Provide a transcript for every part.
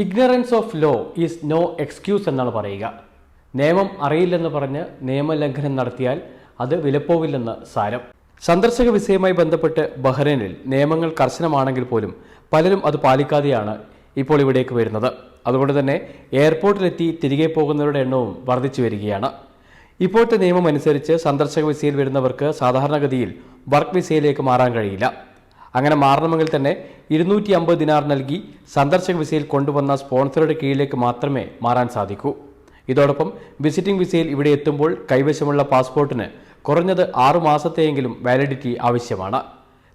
Ignorance of law is no excuse എന്നാണ് പറയുക. നിയമം അറിയില്ലെന്ന് പറഞ്ഞ് നിയമലംഘനം നടത്തിയാൽ അത് വിലപ്പോവില്ലെന്ന് സാരം. സന്ദർശക വിസയുമായി ബന്ധപ്പെട്ട് ബഹ്റൈനിൽ നിയമങ്ങൾ കർശനമാണെങ്കിൽ പോലും പലരും അത് പാലിക്കാതെയാണ് ഇപ്പോൾ ഇവിടേക്ക് വരുന്നത്. അതുകൊണ്ട് തന്നെ എയർപോർട്ടിലെത്തി തിരികെ പോകുന്നവരുടെ എണ്ണവും വർദ്ധിച്ചു വരികയാണ്. ഇപ്പോഴത്തെ നിയമം അനുസരിച്ച് സന്ദർശക വിസയിൽ വരുന്നവർക്ക് സാധാരണഗതിയിൽ വർക്ക് വിസയിലേക്ക് മാറാൻ കഴിയില്ല. അങ്ങനെ മാറണമെങ്കിൽ തന്നെ ഇരുന്നൂറ്റി അമ്പത് ദിനാർ നൽകി സന്ദർശക വിസയിൽ കൊണ്ടുവന്ന സ്പോൺസറുടെ കീഴിലേക്ക് മാത്രമേ മാറാൻ സാധിക്കൂ. ഇതോടൊപ്പം വിസിറ്റിംഗ് വിസയിൽ ഇവിടെ എത്തുമ്പോൾ കൈവശമുള്ള പാസ്പോർട്ടിന് കുറഞ്ഞത് ആറു മാസത്തെയെങ്കിലും വാലിഡിറ്റി ആവശ്യമാണ്.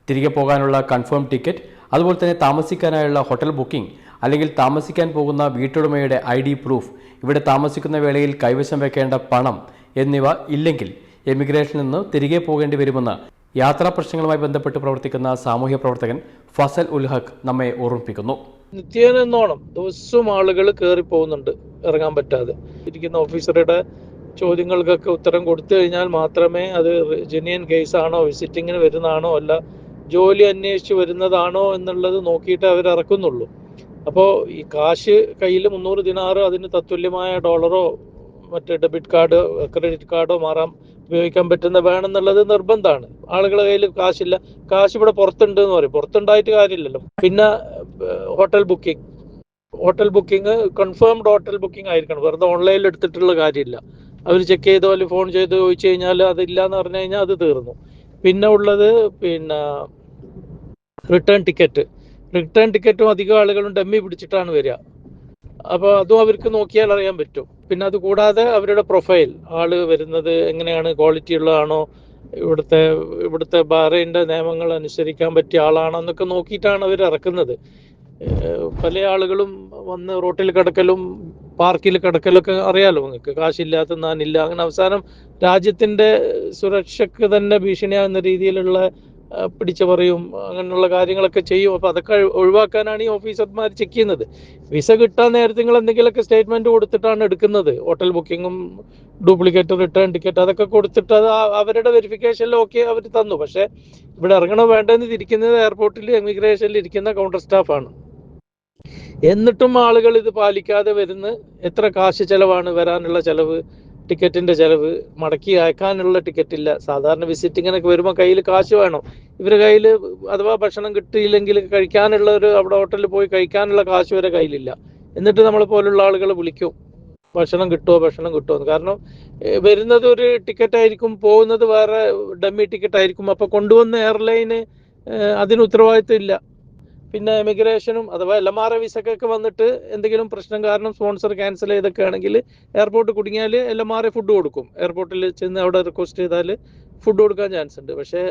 തിരികെ പോകാനുള്ള കൺഫേം ടിക്കറ്റ് അതുപോലെ തന്നെ താമസിക്കാനായുള്ള ഹോട്ടൽ ബുക്കിംഗ് അല്ലെങ്കിൽ താമസിക്കാൻ പോകുന്ന വീട്ടുടമയുടെ ഐ ഡി പ്രൂഫ് ഇവിടെ താമസിക്കുന്ന വേളയിൽ കൈവശം വെക്കേണ്ട പണം എന്നിവ ഇല്ലെങ്കിൽ എമിഗ്രേഷനിൽ നിന്ന് തിരികെ പോകേണ്ടി വരുമെന്ന് യാത്രാ പ്രശ്നങ്ങളുമായി ബന്ധപ്പെട്ട് പ്രവർത്തിക്കുന്ന സാമൂഹ്യ പ്രവർത്തകൻ ഫസൽ ഉൽ ഹക്ക് നമ്മെ ഓർമ്മിപ്പിക്കുന്നു. നിത്യേന എന്നോണം ദിവസവും ആളുകൾ കയറി പോകുന്നുണ്ട് ഇറങ്ങാൻ പറ്റാതെ. ഇരിക്കുന്ന ഓഫീസറുടെ ചോദ്യങ്ങൾക്കൊക്കെ ഉത്തരം കൊടുത്തു കഴിഞ്ഞാൽ മാത്രമേ അത് ജെന്യൻ ആണോ വിസിറ്റിങ്ങിന് വരുന്നതാണോ അല്ല ജോലി അന്വേഷിച്ച് വരുന്നതാണോ എന്നുള്ളത് നോക്കിയിട്ട് അവർ ഇറക്കുന്നുള്ളൂ. അപ്പോൾ ഈ കാശ് കയ്യിൽ മുന്നൂറ് ദിനാറ് അതിന് തത്തുല്യമായ ഡോളറോ മറ്റേ ഡെബിറ്റ് കാർഡ് ക്രെഡിറ്റ് കാർഡോ മാറാൻ ഉപയോഗിക്കാൻ പറ്റുന്ന വേണം വേണമെന്നുള്ളത് നിർബന്ധമാണ്. ആളുകളുടെ കയ്യിൽ കാശില്ല. കാശ് ഇവിടെ പുറത്തുണ്ട് എന്ന് പറയും. പുറത്തുണ്ടായിട്ട് കാര്യമില്ലല്ലോ. പിന്നെ hotel booking. Hotel booking confirmed hotel booking ആയിരിക്കണം. വെറുതെ ഓൺലൈനിൽ എടുത്തിട്ടുള്ള കാര്യമില്ല. അവർ ചെക്ക് ചെയ്തോ അല്ലെങ്കിൽ ഫോൺ ചെയ്ത് ചോദിച്ചു കഴിഞ്ഞാൽ അതില്ല എന്ന് പറഞ്ഞു കഴിഞ്ഞാൽ അത് തീർന്നു. പിന്നെ ഉള്ളത് പിന്നെ റിട്ടേൺ ടിക്കറ്റ്. റിട്ടേൺ ടിക്കറ്റും അധികം ആളുകളും ഡമ്മി പിടിച്ചിട്ടാണ് വരിക. അപ്പോൾ അതും അവർക്ക് നോക്കിയാൽ അറിയാൻ പറ്റും. പിന്നെ അത് കൂടാതെ അവരുടെ പ്രൊഫൈൽ ആൾ വരുന്നത് എങ്ങനെയാണ് ക്വാളിറ്റി ഉള്ളതാണോ ഇവിടുത്തെ ഇവിടുത്തെ ബാറേന്റെ നിയമങ്ങൾ അനുസരിക്കാൻ പറ്റിയ ആളാണോ എന്നൊക്കെ നോക്കിയിട്ടാണ് അവർ ഇറക്കുന്നത്. പല ആളുകളും വന്ന് റോട്ടിൽ കിടക്കലും പാർക്കിൽ കിടക്കലൊക്കെ അറിയാലോ നിങ്ങൾക്ക്. കാശില്ലാത്ത നാനില്ല. അങ്ങനെ അവസാനം രാജ്യത്തിന്റെ സുരക്ഷയ്ക്ക് തന്നെ ഭീഷണിയാകുന്ന രീതിയിലുള്ള പിടിച്ചു പറയും അങ്ങനെയുള്ള കാര്യങ്ങളൊക്കെ ചെയ്യും. അപ്പൊ അതൊക്കെ ഒഴിവാക്കാനാണ് ഈ ഓഫീസർമാർ ചെക്ക് ചെയ്യുന്നത്. വിസ കിട്ടാൻ നേരത്തെ നിങ്ങൾ എന്തെങ്കിലുമൊക്കെ സ്റ്റേറ്റ്മെന്റ് കൊടുത്തിട്ടാണ് എടുക്കുന്നത്. ഹോട്ടൽ ബുക്കിങ്ങും ഡ്യൂപ്ലിക്കേറ്റ് റിട്ടേൺ ടിക്കറ്റ് അതൊക്കെ കൊടുത്തിട്ട് അത് അവരുടെ വെരിഫിക്കേഷനിൽ ഓക്കെ അവർ തന്നു. പക്ഷേ ഇവിടെ ഇറങ്ങണോ വേണ്ടെന്ന് തിരിക്കുന്നത് എയർപോർട്ടിൽ എമിഗ്രേഷനിൽ ഇരിക്കുന്ന കൗണ്ടർ സ്റ്റാഫാണ്. എന്നിട്ടും ആളുകൾ ഇത് പാലിക്കാതെ വരുന്ന എത്ര കാശ് ചെലവാണ് വരാനുള്ള ചെലവ് ടിക്കറ്റിന്റെ ചെലവ് മടക്കി അയക്കാനുള്ള ടിക്കറ്റ് ഇല്ല സാധാരണ വിസിറ്റിങ്ങിനൊക്കെ വരുമ്പോൾ കയ്യിൽ കാശ് വേണം. ഇവരുടെ കയ്യിൽ അഥവാ ഭക്ഷണം കിട്ടിയില്ലെങ്കിൽ കഴിക്കാനുള്ള ഒരു അവിടെ ഹോട്ടലിൽ പോയി കഴിക്കാനുള്ള കാശ് വരെ കയ്യിലില്ല. എന്നിട്ട് നമ്മളെ പോലുള്ള ആളുകൾ വിളിക്കും. ഭക്ഷണം കിട്ടുമോ ഭക്ഷണം കിട്ടുമോ കാരണം വരുന്നത് ഒരു ടിക്കറ്റ് ആയിരിക്കും പോകുന്നത് വേറെ ഡമ്മി ടിക്കറ്റ് ആയിരിക്കും. അപ്പൊ കൊണ്ടുവന്ന എയർലൈന് അതിന് ഉത്തരവാദിത്വം ഇല്ല. പിന്നെ എമിഗ്രേഷനും അഥവാ എൽ എം വിസക്കൊക്കെ വന്നിട്ട് എന്തെങ്കിലും പ്രശ്നം കാരണം സ്പോൺസർ ക്യാൻസൽ ചെയ്തൊക്കെ ആണെങ്കിൽ എയർപോർട്ട് കുടുങ്ങിയാൽ എൽ എം ഫുഡ് കൊടുക്കും. എയർപോർട്ടിൽ ചെന്ന് അവിടെ റിക്വസ്റ്റ് ചെയ്താൽ ഫുഡ് കൊടുക്കാൻ ചാൻസ് ഉണ്ട്. പക്ഷേ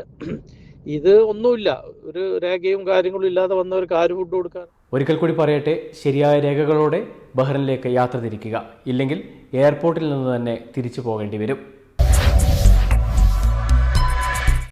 ഇത് ഒന്നുമില്ല. ഒരു രേഖയും കാര്യങ്ങളും ഇല്ലാതെ വന്നവർക്ക് ആര് ഫുഡ് കൊടുക്കാൻ. ഒരിക്കൽ കൂടി പറയട്ടെ ശരിയായ രേഖകളോടെ ബഹ്റിനിലേക്ക് യാത്ര തിരിക്കുക. ഇല്ലെങ്കിൽ എയർപോർട്ടിൽ നിന്ന് തന്നെ തിരിച്ചു പോകേണ്ടി വരും.